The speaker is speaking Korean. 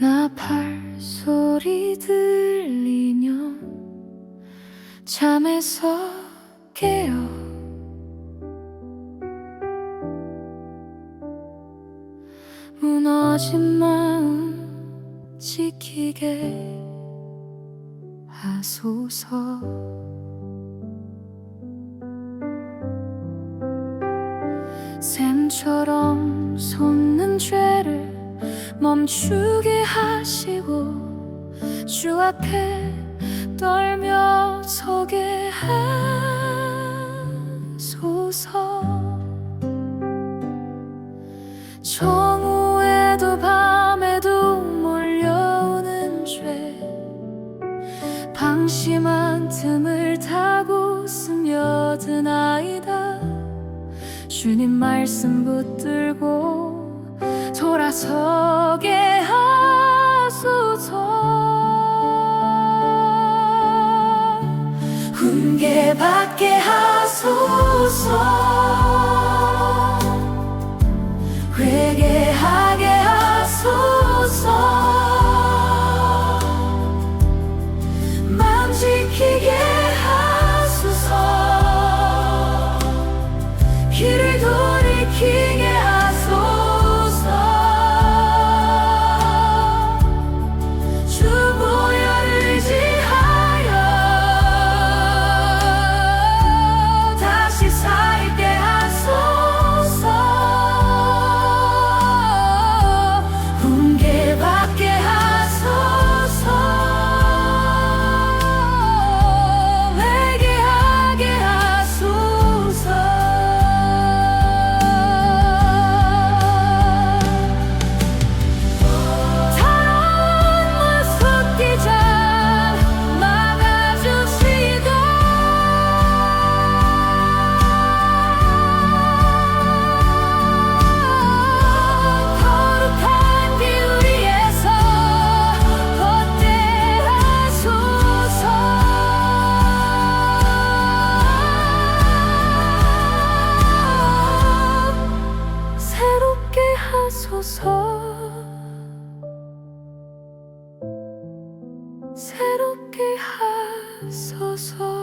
나 발소리 들리면 잠에서 깨어 무너진 마음 지키게 하소서 샘처럼 솟는 죄를 멈추게 하시고 주 앞에 떨며 서게 하소서 방심한 틈을 타고 스며드나이다. 주님 말씀 붙들고 돌아서게 하소서. 훈계받게 하소서. 회개하 하소서 새롭게 하소서